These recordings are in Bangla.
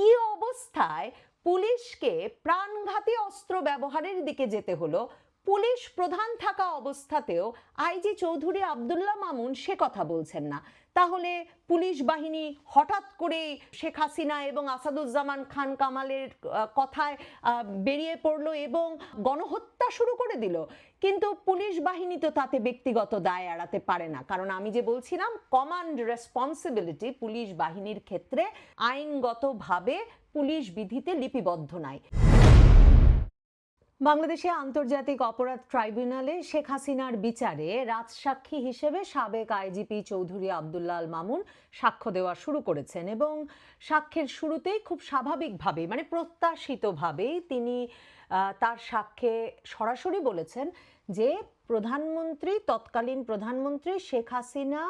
কি অবস্থায় পুলিশকে প্রাণঘাতী অস্ত্র ব্যবহারের দিকে যেতে হলো? পুলিশ প্রধান থাকা অবস্থাতেও আইজি চৌধুরী আবদুল্লাহ মামুন সে কথা বলছেন না। তাহলে পুলিশ বাহিনী হঠাৎ করে শেখ হাসিনা এবং আসাদুজ্জামান খান কামালের কথায় বেরিয়ে পড়ল এবং গণহত্যা শুরু করে দিল। কিন্তু পুলিশ বাহিনী তো তাতে ব্যক্তিগত দায় এড়াতে পারে না। কারণ আমি যে বলছিলাম কমান্ড রেসপন্সিবিলিটি পুলিশ বাহিনীর ক্ষেত্রে আইনগতভাবে পুলিশ বিধিতে লিপিবদ্ধ নাই। বাংলাদেশে আন্তর্জাতিক অপরাধ ট্রাইব্যুনালে শেখ হাসিনার বিচারে রাজসাক্ষী হিসেবে সাবেক আইজিপি চৌধুরী আবদুল্লাহ আল মামুন সাক্ষ্য দেওয়া শুরু করেছেন এবং সাক্ষ্যের শুরুতেই খুব স্বাভাবিকভাবেই মানে প্রত্যাশিতভাবেই তিনি তার সাক্ষ্যে সরাসরি বলেছেন যে প্রধানমন্ত্রী, তৎকালীন প্রধানমন্ত্রী শেখ হাসিনা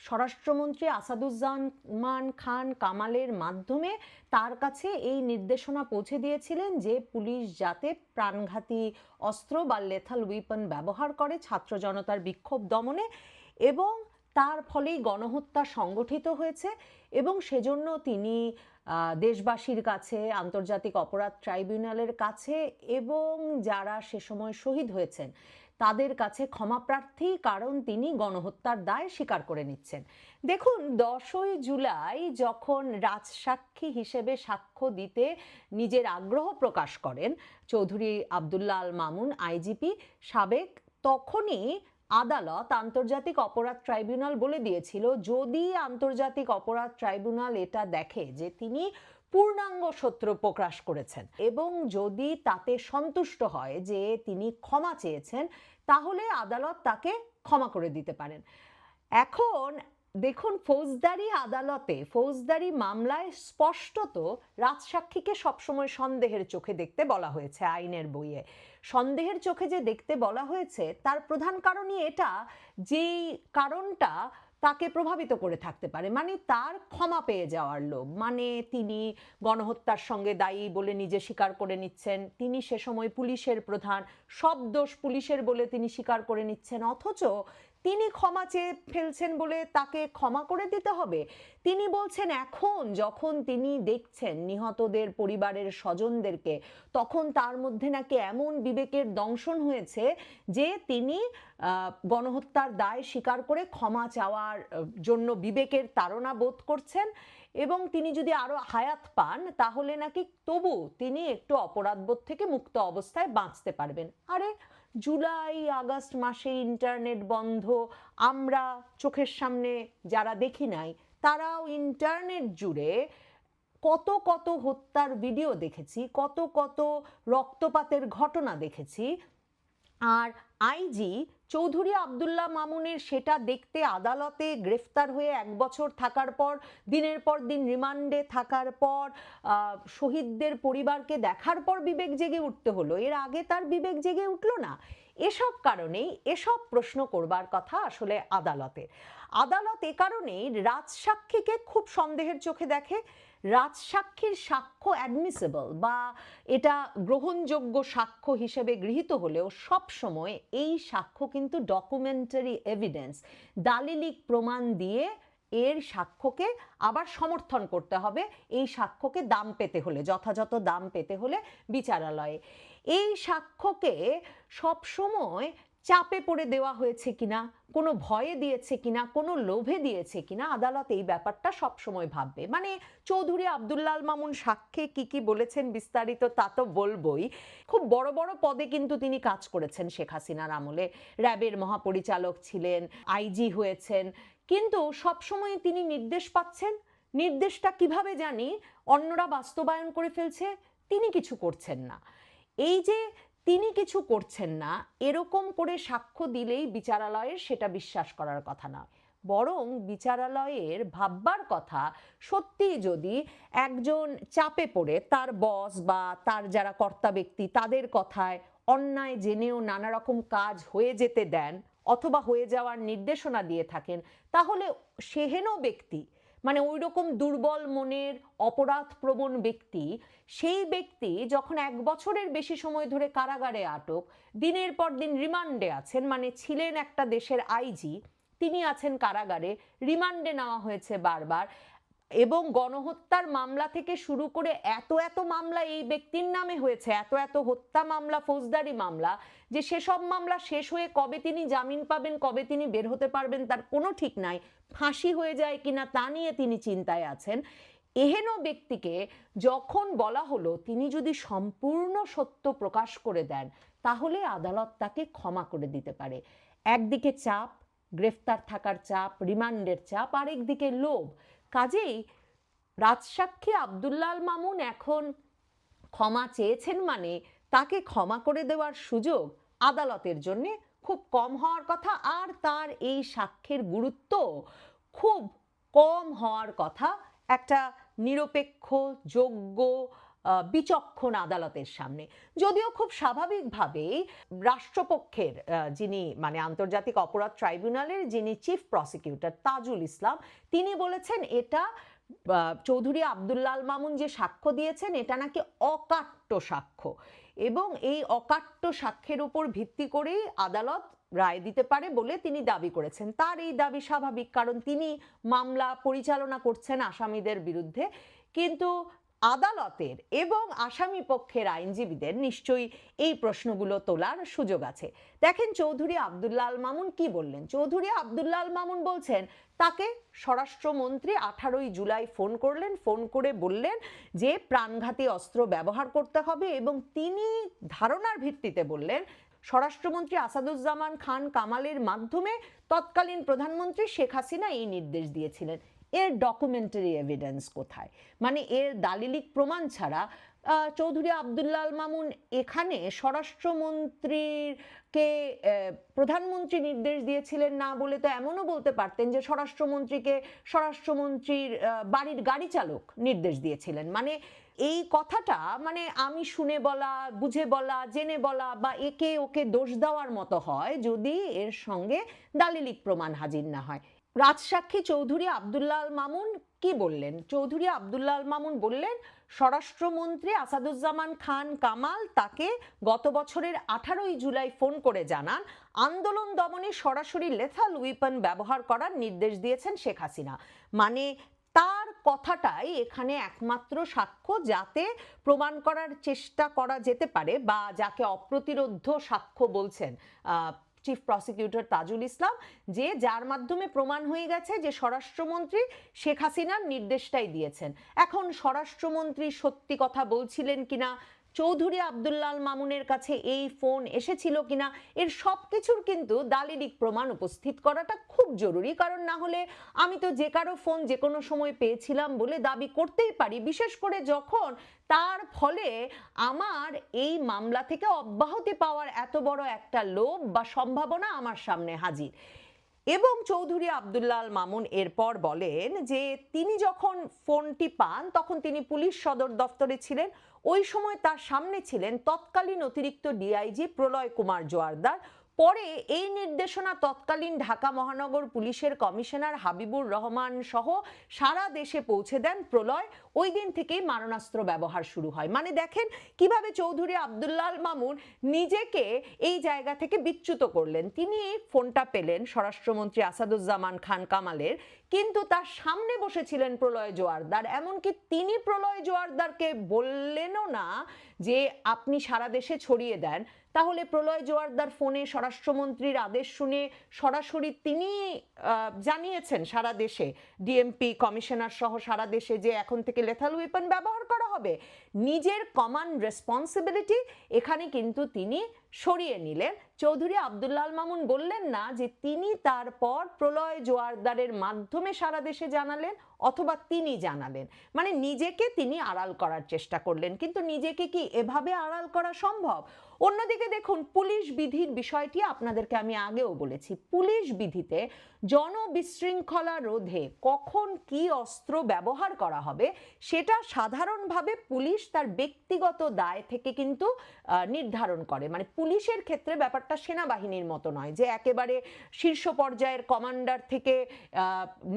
স্বরাষ্ট্রমন্ত্রী আসাদুজ্জামান খান কামালের মাধ্যমে তার কাছে এই নির্দেশনা পৌঁছে দিয়েছিলেন যে পুলিশ যাতে প্রাণঘাতী অস্ত্র বা লেথাল উইপন ব্যবহার করে ছাত্র জনতার বিক্ষোভ দমনে এবং তার ফলেই গণহত্যা সংগঠিত হয়েছে এবং সেজন্য তিনি দেশবাসীর কাছে, আন্তর্জাতিক অপরাধ ট্রাইব্যুনালের কাছে এবং যারা সে সময় শহীদ হয়েছেন তাদের কাছে ক্ষমা প্রার্থী, কারণ তিনি গণহত্যার দায় স্বীকার করে নিচ্ছেন। দেখুন, দশই জুলাই যখন রাজসাক্ষী হিসেবে সাক্ষ্য দিতে নিজের আগ্রহ প্রকাশ করেন, চৌধুরী আবদুল্লাহ আল মামুন, আইজিপি সাবেক, তখনই আদালত আন্তর্জাতিক অপরাধ ট্রাইব্যুনাল বলে দিয়েছিল, যদি আন্তর্জাতিক অপরাধ ট্রাইব্যুনাল এটা দেখে যে তিনি পূর্ণাঙ্গ সত্য প্রকাশ করেছেন এবং যদি তাতে সন্তুষ্ট হয় যে তিনি ক্ষমা চেয়েছেন তাহলে আদালত তাকে ক্ষমা করে দিতে পারেন। এখন দেখুন, ফৌজদারি আদালতে, ফৌজদারি মামলায় স্পষ্টত রাজসাক্ষীকে সবসময় সন্দেহের চোখে দেখতে বলা হয়েছে আইনের বইয়ে। সন্দেহের চোখে যে দেখতে বলা হয়েছে, তার প্রধান কারণই এটা, যেই কারণটা তাকে প্রভাবিত করে থাকতে পারে। মানে তার ক্ষমা পেয়ে যাওয়ার লোভ। মানে তিনি গণহত্যার সঙ্গে দায়ী বলে নিজে স্বীকার করে নিচ্ছেন। তিনি সে সময় পুলিশের প্রধান। সব দোষ পুলিশের বলে তিনি স্বীকার করে নিচ্ছেন। অথচ তিনি ক্ষমা চেয়ে ফেলছেন বলে তাকে ক্ষমা করে দিতে হবে। তিনি বলছেন, এখন যখন তিনি দেখছেন নিহতদের পরিবারের স্বজনদেরকে, তখন তার মধ্যে নাকি এমন বিবেকের দংশন হয়েছে যে তিনি গণহত্যার দায় স্বীকার করে ক্ষমা চাওয়ার জন্য বিবেকের তাড়না বোধ করছেন এবং তিনি যদি আরও হায়াত পান, তাহলে নাকি তবু তিনি একটু অপরাধবোধ থেকে মুক্ত অবস্থায় বাঁচতে পারবেন। আরে জুলাই, আগস্ট মাসে ইন্টারনেট বন্ধ। আমরা চোখের সামনে যারা দেখি নাই, তারাও ইন্টারনেট জুড়ে কত কত হত্যার ভিডিও দেখেছি, কত কত রক্তপাতের ঘটনা দেখেছি। আর আইজি চৌধুরী আবদুল্লাহ মামুনের সেটা দেখতে আদালতে গ্রেফতার হয়ে এক বছর থাকার পর, দিনের পর দিন রিমান্ডে থাকার পর শহীদদের পরিবারকে দেখার পর বিবেক জেগে উঠতে হলো। এর আগে তার বিবেক জেগে উঠল না। এসব কারণেই এসব প্রশ্ন করবার কথা আসলে আদালতের। আদালত এ কারণেই রাজসাক্ষীকে খুব সন্দেহের চোখে দেখে। রাজসাক্ষীর সাক্ষ্য অ্যাডমিসেবল বা এটা গ্রহণযোগ্য সাক্ষ্য হিসেবে গৃহীত হলেও সব সময় এই সাক্ষ্য কিন্তু ডকুমেন্টারি এভিডেন্স দালিলিক প্রমাণ দিয়ে এর সাক্ষ্যকে আবার সমর্থন করতে হবে, এই সাক্ষ্যকে দাম পেতে হলে, যথাযথ দাম পেতে হলে বিচারালয়ে। এই সাক্ষ্যকে সবসময় চাপে পড়ে দেওয়া হয়েছে কিনা কোনো ভয়ে দিয়েছে কিনা, কোনো লোভে দিয়েছে কিনা, আদালত এই ব্যাপারটা সবসময় ভাববে। মানে চৌধুরী আবদুল্লাল মামুন সাক্ষ্যে কি কি বলেছেন বিস্তারিত তা তো বলবই। খুব বড় বড় পদে কিন্তু তিনি কাজ করেছেন শেখ হাসিনার আমলে। র্যাবের মহাপরিচালক ছিলেন, আইজি হয়েছেন। কিন্তু সবসময় তিনি নির্দেশ পাচ্ছেন। নির্দেশটা কীভাবে জানি অন্যরা বাস্তবায়ন করে ফেলছে, তিনি কিছু করছেন না। এই যে তিনি কিছু করছেন না। এরকম করে সাক্ষ্য দিলেই বিচারালয়ের সেটা বিশ্বাস করার কথা না বরং বিচারালয়ের ভাববার কথা, সত্যি যদি একজন চাপে পড়ে, তার বস বা তার যারা কর্তা ব্যক্তি, তাদের কথায় অন্যায় জেনেও নানা রকম কাজ হয়ে যেতে দেন অথবা হয়ে যাওয়ার নির্দেশনা দিয়ে থাকেন, তাহলে সেহেন ব্যক্তি মানে ওই রকম দুর্বল মনের অপরাধ প্রবণ ব্যক্তি, সেই ব্যক্তি যখন এক বছরের বেশি সময় ধরে কারাগারে আটক, দিনের পর দিন রিমান্ডে আছেন মানে ছিলেন একটা দেশের আইজি, তিনি আছেন কারাগারে, রিমান্ডে নেওয়া হয়েছে বারবার। এবং গণহত্যার মামলা থেকে শুরু করে এত এত মামলা এই ব্যক্তির নামে হয়েছে, এত এত হত্যা মামলা, ফৌজদারি মামলা, যে সেসব মামলা শেষ হয়ে কবে তিনি জামিন পাবেন, কবে তিনি বের হতে পারবেন তার কোনো ঠিক নাই, ফাঁসি হয়ে যায় কিনা তা নিয়ে তিনি চিন্তায় আছেন। এহেন ব্যক্তিকে যখন বলা হলো, তিনি যদি সম্পূর্ণ সত্য প্রকাশ করে দেন, তাহলে আদালত তাকে ক্ষমা করে দিতে পারে। একদিকে চাপ, গ্রেফতার থাকার চাপ, রিমান্ডের চাপ, আরেকদিকে লোভ। কাজেই রাজসাক্ষী আবদুল্লাল মামুন এখন ক্ষমা চেয়েছেন মানে তাকে ক্ষমা করে দেওয়ার সুযোগ আদালতের জন্য খুব কম হওয়ার কথা আর তার এই সাক্ষ্যের গুরুত্ব খুব কম হওয়ার কথা। একটা নিরপেক্ষ, যোগ্য বিচক্ষণ আদালতের সামনে। যদিও খুব স্বাভাবিকভাবেই রাষ্ট্রপক্ষের যিনি মানে আন্তর্জাতিক অপরাধ ট্রাইব্যুনালের যিনি চিফ প্রসিকিউটর তাজুল ইসলাম, তিনি বলেছেন এটা চৌধুরী আবদুল্লাল মামুন যে সাক্ষ্য দিয়েছেন, এটা নাকি অকাট্য সাক্ষ্য। এবং এই অকাট্য সাক্ষ্যের উপর ভিত্তি করেই আদালত রায় দিতে পারে বলে তিনি দাবি করেছেন। তার এই দাবি স্বাভাবিক, কারণ তিনি মামলা পরিচালনা করছেন আসামিদের বিরুদ্ধে। কিন্তু আদালতের এবং আসামি পক্ষের আইনজীবীদের নিশ্চয়ই এই প্রশ্নগুলো তোলার সুযোগ আছে। দেখেন চৌধুরী আবদুল্লাল মামুন কি বললেন? চৌধুরী আবদুল্লাল মামুন বলছেন, তাকে স্বরাষ্ট্রমন্ত্রী আঠারোই জুলাই ফোন করলেন, ফোন করে বললেন যে প্রাণঘাতী অস্ত্র ব্যবহার করতে হবে এবং তিনি ধারণার ভিত্তিতে বললেন, স্বরাষ্ট্রমন্ত্রী আসাদুজ্জামান খান কামালের মাধ্যমে তৎকালীন প্রধানমন্ত্রী শেখ হাসিনা এই নির্দেশ দিয়েছিলেন। এর ডকুমেন্টারি এভিডেন্স কোথায়? মানে এর দালিলিক প্রমাণ ছাড়া চৌধুরী আবদুল্লাল মামুন এখানে স্বরাষ্ট্রমন্ত্রীকে প্রধানমন্ত্রী নির্দেশ দিয়েছিলেন না বলে তো এমনও বলতে পারতেন যে স্বরাষ্ট্রমন্ত্রীকে স্বরাষ্ট্রমন্ত্রীর বাড়ির গাড়ি চালক নির্দেশ দিয়েছিলেন। মানে এই কথাটা মানে আমি শুনে বলা, বুঝে বলা, জেনে বলা বা একে ওকে দোষ দেওয়ার মতো হয় যদি এর সঙ্গে দালিলিক প্রমাণ হাজির না হয়। রাজসাক্ষী চৌধুরী আবদুল্লাল মামুন কি বললেন? চৌধুরী আবদুল্লাল মামুন বললেন, স্বরাষ্ট্রমন্ত্রী আসাদুজ্জামান খান কামাল তাকে গত বছরের আঠারোই জুলাই ফোন করে জানান, আন্দোলন দমনে সরাসরি লেথাল উইপন ব্যবহার করার নির্দেশ দিয়েছেন শেখ হাসিনা। মানে তার কথাটাই এখানে একমাত্র সাক্ষ্য যাতে প্রমাণ করার চেষ্টা করা যেতে পারে বা যাকে অপ্রতিরোধ্য সাক্ষ্য বলছেন চিফ প্রসিকিউটর তাজুল ইসলাম, যে যার মাধ্যমে প্রমাণ হয়ে গেছে যে স্বরাষ্ট্রমন্ত্রী শেখ হাসিনার নির্দেশটাই দিয়েছেন। এখন স্বরাষ্ট্রমন্ত্রী সত্যি কথা বলছিলেন কিনা চৌধুরী আবদুল্লাল মামুনের কাছে এই ফোন এসেছিল কিনা, এর সব কিছুর কিন্তু দালিলিক প্রমাণ উপস্থিত করাটা খুব জরুরি। কারণ না হলে আমি তো যে কারও ফোন যে কোনো সময় পেয়েছিলাম বলে দাবি করতেই পারি। বিশেষ করে যখন তার ফলে আমার এই মামলা থেকে অব্যাহতি পাওয়ার এত বড় একটা লোভ বা সম্ভাবনা আমার সামনে হাজির। এবং চৌধুরী আবদুল্লাল মামুন এরপর বলেন যে, তিনি যখন ফোনটি পান, তখন তিনি পুলিশ সদর দফতরে ছিলেন। ওই সময় তার সামনে ছিলেন তৎকালীন অতিরিক্ত ডিআইজি প্রলয় কুমার জোয়ারদার পরে এই নির্দেশনা তৎকালীন ঢাকা মহানগর পুলিশের কমিশনার হাবিবুর রহমান সহ সারা দেশে পৌঁছে দেন প্রলয়। ওই দিন থেকেই মারণাস্ত্র ব্যবহার শুরু হয়। মানে দেখেন কীভাবে চৌধুরী আবদুল্লাল মামুন নিজেকে এই জায়গা থেকে বিচ্যুত করলেন। তিনি ফোনটা পেলেন স্বরাষ্ট্রমন্ত্রী আসাদুজ্জামান খান কামালের। কিন্তু তার সামনে বসেছিলেন প্রলয় জোয়ারদার। এমনকি তিনি প্রলয় জোয়ারদারকে বললেনও না যে, আপনি সারা দেশে ছড়িয়ে দেন। তাহলে প্রলয় জোয়ারদার ফোনে স্বরাষ্ট্রমন্ত্রীর আদেশ শুনে সরাসরি তিনি জানিয়েছেন সারা দেশে। ডিএমপি কমিশনার সহ সারা দেশে যে এখন থেকে লেথাল ওয়েপন ব্যবহার করা হবে। নিজের কমান রেসপন্সিবিলিটি এখানে কিন্তু তিনি সরিয়ে নিলেন। চৌধুরী আবদুল্লাল মামুন বললেন না যে তিনি তারপর প্রলয় জোয়ারদারের মাধ্যমে সারা দেশে জানালেন অথবা তিনি জানালেন। মানে নিজেকে তিনি আড়াল করার চেষ্টা করলেন। কিন্তু নিজেকে কি এভাবে আড়াল করা সম্ভব? অন্যদিকে দেখুন, পুলিশ বিধির বিষয়টি আপনাদেরকে আমি আগেও বলেছি। পুলিশ বিধিতে জনবিশৃঙ্খলা রোধে কখন কি অস্ত্র ব্যবহার করা হবে, সেটা সাধারণভাবে পুলিশ তার ব্যক্তিগত দায় থেকে কিন্তু নির্ধারণ করে। মানে পুলিশের ক্ষেত্রে ব্যাপারটা সেনাবাহিনীর মতো নয় যে একেবারে শীর্ষ পর্যায়ের কমান্ডার থেকে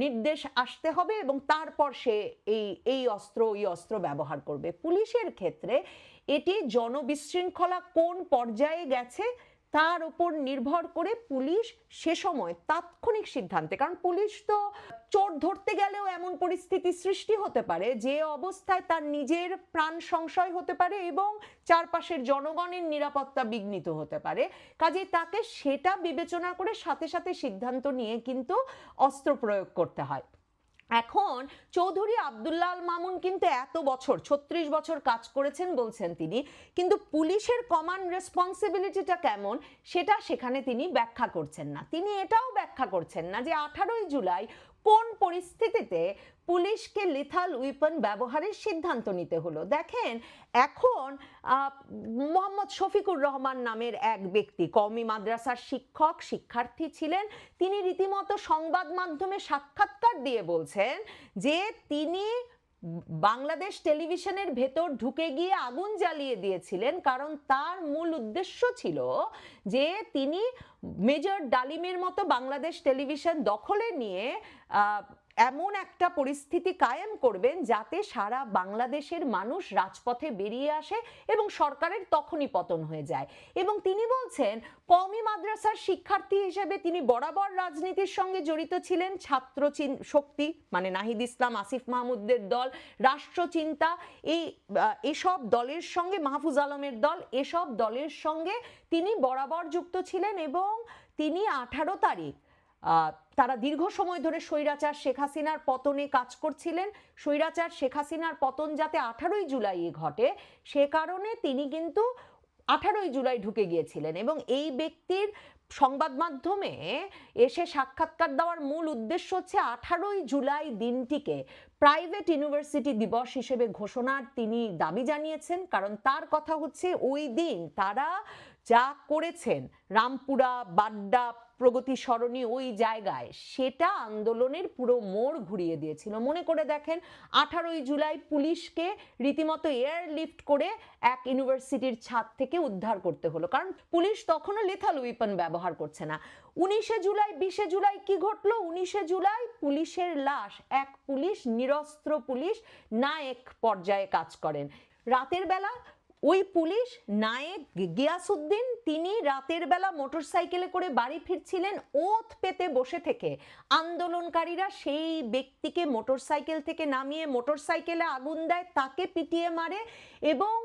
নির্দেশ আসতে হবে এবং তারপর সে এই এই অস্ত্র, ওই অস্ত্র ব্যবহার করবে। পুলিশের ক্ষেত্রে এটি জনবিশৃঙ্খলা কোন পর্যায়ে গেছে তার উপর নির্ভর করে পুলিশ সে সময় তাৎক্ষণিক সিদ্ধান্তে, কারণ পুলিশ তো চোর ধরতে গেলেও এমন পরিস্থিতি সৃষ্টি হতে পারে, যে অবস্থায় তার নিজের প্রাণ সংশয় হতে পারে এবং চারপাশের জনগণের নিরাপত্তা বিঘ্নিত হতে পারে। কাজেই তাকে সেটা বিবেচনা করে সাথে সাথে সিদ্ধান্ত নিয়ে কিন্তু অস্ত্র প্রয়োগ করতে হয়। এখন চৌধুরী আবদুল্লাল মামুন কিন্তু এত বছর, ছত্রিশ বছর কাজ করেছেন বলছেন তিনি, কিন্তু পুলিশের কমান্ড রেসপন্সিবিলিটিটা কেমন সেটা সেখানে তিনি ব্যাখ্যা করছেন না। তিনি এটাও ব্যাখ্যা করছেন না যে আঠারোই জুলাই কোন পরিস্থিতিতে পুলিশকে লিথাল উইপন ব্যবহারের সিদ্ধান্ত নিতে হলো? দেখেন, এখন মোহাম্মদ শফিকুর রহমান নামের এক ব্যক্তি, কওমি মাদ্রাসার শিক্ষক, শিক্ষার্থী ছিলেন। তিনি রীতিমতো সংবাদ মাধ্যমে সাক্ষাৎকার দিয়ে বলছেন যে তিনি বাংলাদেশ টেলিভিশনের ভেতর ঢুকে গিয়ে আগুন জ্বালিয়ে দিয়েছিলেন, কারণ তার মূল উদ্দেশ্য ছিল যে তিনি মেজর ডালিমের মতো বাংলাদেশ টেলিভিশন দখলে নিয়ে এমন একটা পরিস্থিতি কায়েম করবেন যাতে সারা বাংলাদেশের মানুষ রাজপথে বেরিয়ে আসে এবং সরকারের তখনই পতন হয়ে যায়। এবং তিনি বলছেন, কওমি মাদ্রাসার শিক্ষার্থী হিসেবে তিনি বরাবর রাজনীতির সঙ্গে জড়িত ছিলেন। ছাত্র শক্তি মানে নাহিদ ইসলাম, আসিফ মাহমুদের দল রাষ্ট্রচিন্তা এই এসব দলের সঙ্গে, মাহফুজ আলমের দল, এসব দলের সঙ্গে তিনি বরাবর যুক্ত ছিলেন এবং তিনি আঠারো তারিখ তারা দীর্ঘ সময় ধরে স্বৈরাচার শেখ হাসিনার পতনে কাজ করছিলেন। স্বৈরাচার শেখ হাসিনার পতন যাতে আঠারোই জুলাই ঘটে, সে কারণে তিনি কিন্তু আঠারোই জুলাই ঢুকে গিয়েছিলেন এবং এই ব্যক্তির সংবাদ মাধ্যমে এসে সাক্ষাৎকার দেওয়ার মূল উদ্দেশ্য হচ্ছে আঠারোই জুলাই দিনটিকে প্রাইভেট ইউনিভার্সিটি দিবস হিসেবে ঘোষণার তিনি দাবি জানিয়েছেন। কারণ তার কথা হচ্ছে ওই দিন তারা যা করেছেন, রামপুরা, বাড্ডা প্রগতি স্মরণীয় ওই জায়গায়, সেটা আন্দোলনের পুরো মোড় ঘুরিয়ে দিয়েছিল। মনে করে দেখেন, আঠারোই জুলাই পুলিশকে রীতিমতো এয়ার লিফট করে এক ইউনিভার্সিটির ছাদ থেকে উদ্ধার করতে হলো। কারণ পুলিশ তখনও লেথাল উইপন ব্যবহার করছে না। উনিশে জুলাই, বিশে জুলাই কি ঘটলো? উনিশে জুলাই পুলিশের লাশ, এক পুলিশ, নিরস্ত্র পুলিশ নায়েক পর্যায়ে কাজ করেন। রাতের বেলা ওই পুলিশ নায়েক গিয়াসুদ্দিন, তিনি রাতের বেলা মোটরসাইকেলে করে বাড়ি ফিরছিলেন, ওত পেতে বসে থেকে। আন্দোলনকারীরা সেই ব্যক্তিকে মোটরসাইকেল থেকে নামিয়ে মোটরসাইকেলে আগুন দেয়, তাকে পিটিয়ে মারে এবং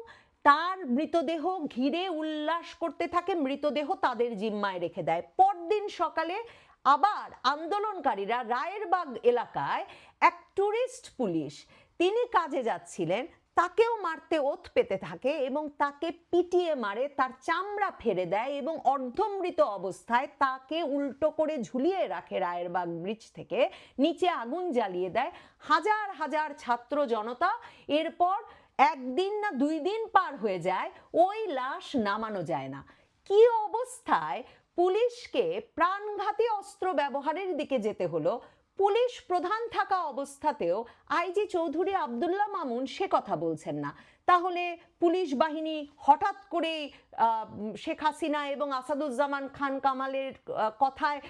তার মৃতদেহ ঘিরে উল্লাস করতে থাকে, মৃতদেহ তাদের জিম্মায় রেখে দেয়। পরদিন সকালে আবার আন্দোলনকারীরা রায়েরবাগ এলাকায় এক টুরিস্ট পুলিশ, তিনি কাজে যাচ্ছিলেন তাকেও মারতে ওত পেতে থাকে এবং তাকে পিটিয়ে মারে, তার চামড়া ফেরে দেয় এবং অর্ধমৃত অবস্থায় তাকে উল্টো করে ঝুলিয়ে রাখে রায়েরবাগ ব্রিজ থেকে, নিচে আগুন জ্বালিয়ে দেয়। হাজার হাজার ছাত্র জনতা এরপর একদিন না দুই দিন পার হয়ে যায়, ওই লাশ নামানো যায় না। কি অবস্থায় পুলিশকে প্রাণঘাতী অস্ত্র ব্যবহারের দিকে যেতে হলো? পুলিশ প্রধান থাকা অবস্থাতেও আইজি চৌধুরী আবদুল্লাহ মামুন সে কথা বলছেন না। তাহলে পুলিশ বাহিনী হঠাৎ করে শেখ হাসিনা এবং আসাদুজ্জামান খান কামালের কথায়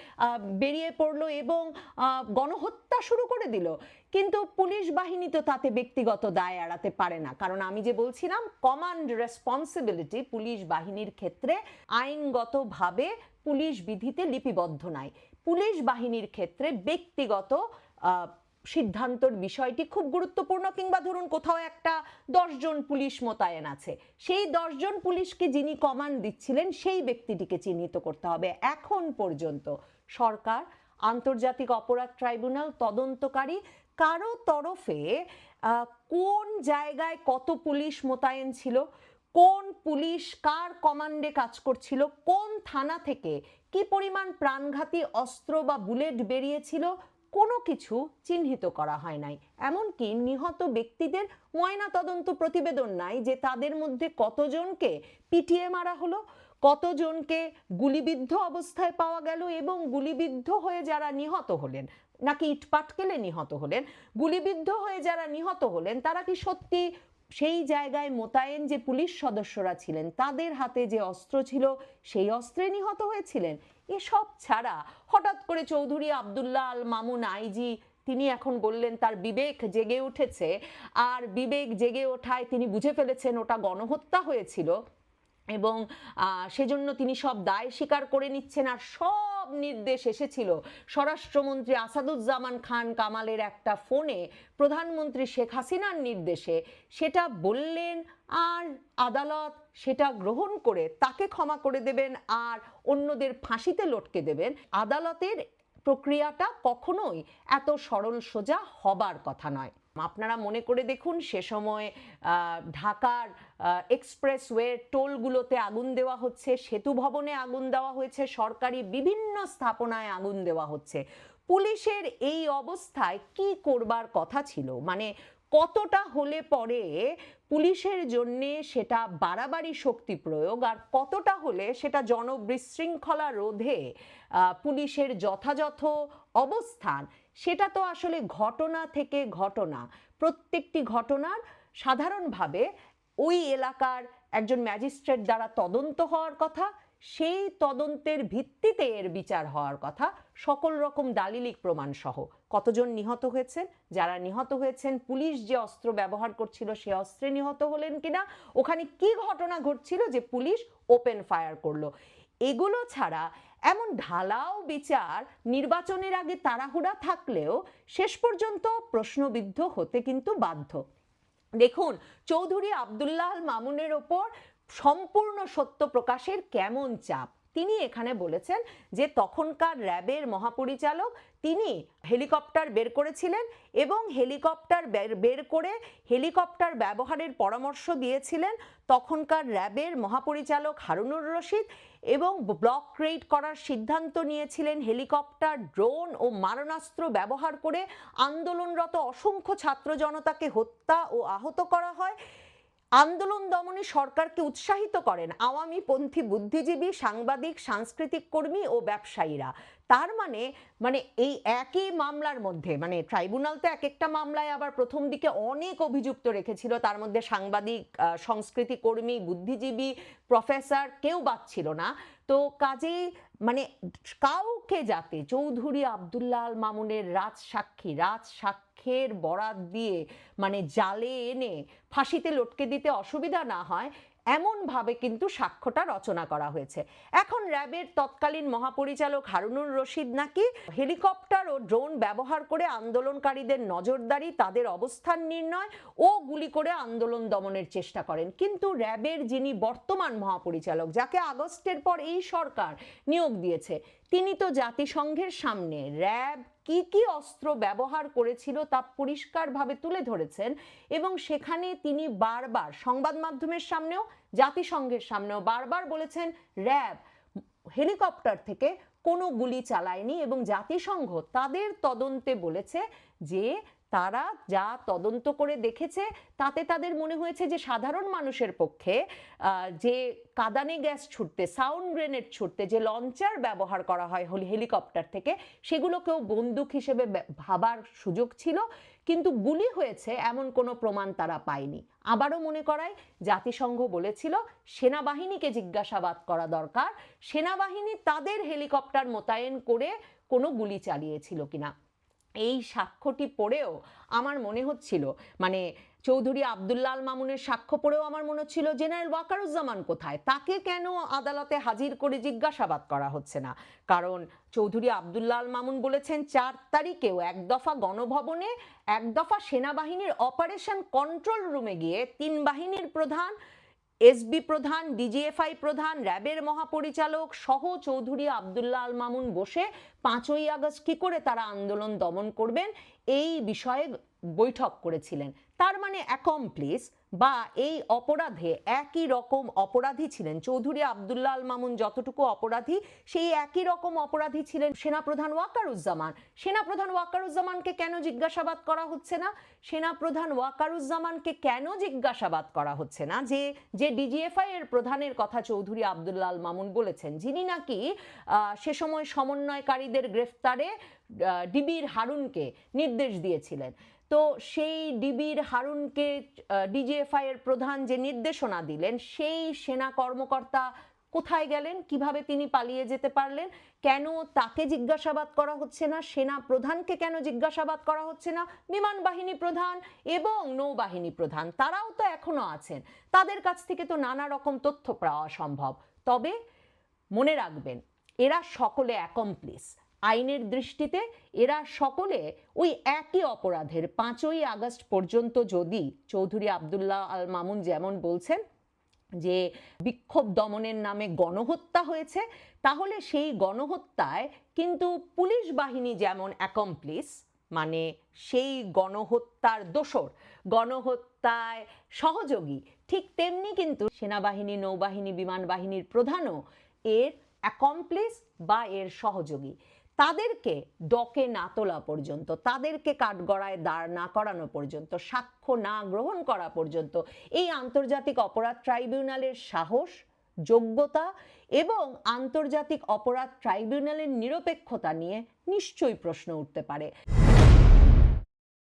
বেরিয়ে পড়ল এবং গণহত্যা শুরু করে দিল। কিন্তু পুলিশ বাহিনী তো তাতে ব্যক্তিগত দায় এড়াতে পারে না। কারণ আমি যে বলছিলাম কমান্ড রেসপন্সিবিলিটি পুলিশ বাহিনীর ক্ষেত্রে আইনগতভাবে পুলিশ বিধিতে লিপিবদ্ধ নাই। পুলিশ বাহিনীর ক্ষেত্রে ব্যক্তিগত সিদ্ধান্তর বিষয়টি খুব গুরুত্বপূর্ণ কিংবা ধরুন কোথাও একটা দশজন পুলিশ মোতায়েন আছে। সেই দশজন পুলিশকে যিনি কমান্ড দিচ্ছিলেন, সেই ব্যক্তিটিকে চিহ্নিত করতে হবে। এখন পর্যন্ত সরকার, আন্তর্জাতিক অপরাধ ট্রাইব্যুনাল, তদন্তকারী কারও তরফে কোন জায়গায় কত পুলিশ মোতায়েন ছিল, কোন পুলিশ কার কমান্ডে কাজ করছিল, কোন থানা থেকে কি পরিমাণ প্রাণঘাতী অস্ত্র বা বুলেট বেরিয়েছিল কোনো কিছু চিহ্নিত করা হয় নাই। এমনকি নিহত ব্যক্তিদের ময়না তদন্ত প্রতিবেদন নাই যে তাদের মধ্যে কতজনকে পিটিয়ে মারা হলো, কতজনকে গুলিবিদ্ধ অবস্থায় পাওয়া গেল এবং গুলিবিদ্ধ হয়ে যারা নিহত হলেন, নাকি ইটপাটকেলে নিহত হলেন, গুলিবিদ্ধ হয়ে যারা নিহত হলেন, তারা কি সত্যি সেই জায়গায় মোতায়েন যে পুলিশ সদস্যরা ছিলেন, তাদের হাতে যে অস্ত্র ছিল, সেই অস্ত্রে নিহত হয়েছিলেন। এসব ছাড়া হঠাৎ করে চৌধুরী আবদুল্লাহ আল মামুন আইজি, তিনি এখন বললেন, তার বিবেক জেগে উঠেছে। আর বিবেক জেগে ওঠায় তিনি বুঝে ফেলেছেন, ওটা গণহত্যা হয়েছিল এবং সেজন্য তিনি সব দায় স্বীকার করে নিচ্ছেন। আর সব নির্দেশ এসেছিল। স্বরাষ্ট্রমন্ত্রী আসাদুজ্জামান খান কামালের একটা ফোনে প্রধানমন্ত্রী শেখ হাসিনার নির্দেশে সেটা বললেন আর আদালত সেটা গ্রহণ করে তাকে ক্ষমা করে দেবেন আর অন্যদের ফাঁসিতে লটকে দেবেন। আদালতের প্রক্রিয়াটা কখনোই এত সরল সোজা হবার কথা নয়। আপনারা মনে করে দেখুন, সে সময় ঢাকার এক্সপ্রেসওয়ে টোলগুলোতে আগুন দেওয়া হচ্ছে, সেতু ভবনে আগুন দেওয়া হয়েছে, সরকারি বিভিন্ন স্থাপনায় আগুন দেওয়া হচ্ছে। পুলিশের এই অবস্থায় কি করবার কথা ছিল? মানে কতটা হলে পরে পুলিশের জন্যে সেটা বাড়াবাড়ি শক্তি প্রয়োগ আর কতটা হলে সেটা জনবিশৃঙ্খলা রোধে পুলিশের যথাযথ অবস্থান সেটা তো আসলে ঘটনা থেকে ঘটনা। প্রত্যেকটি ঘটনার সাধারণভাবে ওই এলাকার একজন ম্যাজিস্ট্রেট দ্বারা তদন্ত হওয়ার কথা, সেই তদন্তের ভিত্তিতে এর বিচার হওয়ার কথা, সকল রকম দালিলিক প্রমাণ সহ কতজন নিহত হয়েছেন, যারা নিহত হয়েছেন, পুলিশ যে অস্ত্র ব্যবহার করছিল, সে অস্ত্রে নিহত হলেন কিনা, ওখানে কি ঘটনা ঘটছিল যে পুলিশ ওপেন ফায়ার করল। এগুলো ছাড়া এমন ঢালাও বিচার নির্বাচনের আগে তাড়াহুড়া থাকলেও শেষ পর্যন্ত প্রশ্নবিদ্ধ হতে কিন্তু বাধ্য। দেখুন, চৌধুরী আবদুল্লাহ মামুনের ওপর সম্পূর্ণ সত্য প্রকাশের কেমন চাপ? তিনি এখানে বলেছেন যে তখনকার র্যাবের মহাপরিচালক, তিনি হেলিকপ্টার বের করেছিলেন এবং হেলিকপ্টার বের করে হেলিকপ্টার ব্যবহারের পরামর্শ দিয়েছিলেন তখনকার র্যাবের মহাপরিচালক হারুনুর রশিদ। এবং ব্লক রেড করার সিদ্ধান্ত নিয়েছিলেন হেলিকপ্টার, ড্রোন ও মারণাস্ত্র ব্যবহার করে আন্দোলনরত অসংখ্য ছাত্র জনতাকে হত্যা ও আহত করা হয়। আন্দোলন দমনে সরকারকে উৎসাহিত করেন আওয়ামী পন্থী বুদ্ধিজীবী, সাংবাদিক, সাংস্কৃতিক কর্মী ও ব্যবসায়ীরা। তার মানে মানে এই একই মামলার মধ্যে মানে ট্রাইব্যুনাল তো এক একটা মামলায় আবার প্রথম দিকে অনেক অভিযুক্ত রেখেছিল, তার মধ্যে সাংবাদিক সংস্কৃতি কর্মী, বুদ্ধিজীবী, প্রফেসর কেউ বাদ ছিল না। তো কাজেই মানে কাউকে যাতে, চৌধুরী আবদুল্লাহ আল মামুনের রাজ সাক্ষী, রাজ সাক্ষ্যের বরাত দিয়ে মানে জালে এনে ফাঁসিতে লটকে দিতে অসুবিধা না হয়, এমনভাবে কিন্তু সাক্ষ্যটা রচনা করা হয়েছে। এখন র্যাবের তৎকালীন মহাপরিচালক হারুনুর রশিদ নাকি হেলিকপ্টার ও ড্রোন ব্যবহার করে আন্দোলনকারীদের নজরদারি, তাদের অবস্থান নির্ণয় ও গুলি করে আন্দোলন দমনের চেষ্টা করেন। কিন্তু র্যাবের যিনি বর্তমান মহাপরিচালক, যাকে আগস্টের পর এই সরকার নিয়োগ দিয়েছে তিনি তো জাতিসংঘের সামনে র্যাব কি কি অস্ত্র ব্যবহার করেছিল তা পরিষ্কারভাবে তুলে ধরেছেন এবং সেখানে তিনি বারবার সংবাদ মাধ্যমের সামনেও, জাতিসংঘের সামনেও বারবার বলেছেন র্যাব হেলিকপ্টার থেকে কোনো গুলি চালায়নি এবং জাতিসংঘ তাদের তদন্তে বলেছে যে তারা যা তদন্ত করে দেখেছে, তাতে তাদের মনে হয়েছে যে সাধারণ মানুষের পক্ষে যে কাদানে গ্যাস ছুটতে, সাউন্ড গ্রেনেড ছুটতে, যে লঞ্চার ব্যবহার করা হয় হলি, হেলিকপ্টার থেকে সেগুলোকেও বন্দুক হিসেবে ভাবার সুযোগ ছিল, কিন্তু গুলি হয়েছে এমন কোনো প্রমাণ তারা পায়নি। আবারও মনে করায়, জাতিসংঘ বলেছিল, সেনাবাহিনীকে জিজ্ঞাসাবাদ করা দরকার, সেনাবাহিনী তাদের হেলিকপ্টার মোতায়েন করে কোনো গুলি চালিয়েছিল কিনা। এই সাক্ষ্যটি পড়েও আমার মনে হচ্ছিল মানে চৌধুরী আবদুল্লাল মামুনের সাক্ষ্য পড়েও আমার মনে হচ্ছিল জেনারেল ওয়াকারুজ্জামান কোথায়? তাকে কেন আদালতে হাজির করে জিজ্ঞাসাবাদ করা হচ্ছে না? কারণ চৌধুরী আবদুল্লাল মামুন বলেছেন, চার তারিখেও এক দফা গণভবনে এক দফা সেনাবাহিনীর অপারেশন কন্ট্রোল রুমে গিয়ে তিন বাহিনীর প্রধান এসবি প্রধান, ডিজিএফআই প্রধান, র্যাবের মহাপরিচালক সহ চৌধুরী আবদুল্লাহ আল মামুন বসে পাঁচই আগস্ট কি করে তারা আন্দোলন দমন করবেন? এই বিষয়ে বৈঠক করেছিলেন। তার মানে অ্যাকমপ্লিস বা এই অপরাধে একই রকম অপরাধী ছিলেন। চৌধুরী আবদুল্লাহ আল মামুন যতটুকু অপরাধী, সেই একই রকম অপরাধী ছিলেন সেনাপ্রধান ওয়াকারুজ্জামান। সেনাপ্রধান ওয়াকারুজ্জামানকে কেন জিজ্ঞাসাবাদ করা হচ্ছে না? সেনাপ্রধান ওয়াকারুজ্জামানকে কেন জিজ্ঞাসাবাদ করা হচ্ছে না? যে যে ডিজিএফআই এর প্রধানের কথা চৌধুরী আবদুল্লাহ আল মামুন বলেছেন, যিনি নাকি সে সময় সমন্বয়কারীদের গ্রেফতারে ডিবির হারুনকে নির্দেশ দিয়েছিলেন। তো সেই ডিবির হারুনকে ডিজিএফআই এর প্রধান যে নির্দেশনা দিলেন, সেই সেনা কর্মকর্তা কোথায় গেলেন? কীভাবে তিনি পালিয়ে যেতে পারলেন? কেন তাকে জিজ্ঞাসাবাদ করা হচ্ছে না? সেনা প্রধানকে কেন জিজ্ঞাসাবাদ করা হচ্ছে না? বিমান বাহিনী প্রধান এবং নৌবাহিনী প্রধান, তারাও তো এখনও আছেন। তাদের কাছ থেকে তো নানা রকম তথ্য পাওয়া সম্ভব। তবে মনে রাখবেন, এরা সকলে অ্যাকমপ্লিস। আইনের দৃষ্টিতে এরা সকলে ওই একই অপরাধের পাঁচই আগস্ট পর্যন্ত যদি চৌধুরী আবদুল্লাহ আল মামুন যেমন বলছেন যে বিক্ষোভ দমনের নামে গণহত্যা হয়েছে, তাহলে সেই গণহত্যায় কিন্তু পুলিশ বাহিনী যেমন অ্যাকমপ্লিস মানে সেই গণহত্যার দোসর গণহত্যায় সহযোগী, ঠিক তেমনি কিন্তু সেনাবাহিনী, নৌবাহিনী বিমান বাহিনীর প্রধানও এর অ্যাকমপ্লিস বা এর সহযোগী। তাদেরকে ডকে না তোলা পর্যন্ত, তাদেরকে কাঠগড়ায় দাঁড় না করানো পর্যন্ত, সাক্ষ্য না গ্রহণ করা পর্যন্ত এই আন্তর্জাতিক অপরাধ ট্রাইব্যুনালের সাহস, যোগ্যতা এবং আন্তর্জাতিক অপরাধ ট্রাইব্যুনালের নিরপেক্ষতা নিয়ে নিশ্চয়ই প্রশ্ন উঠতে পারে।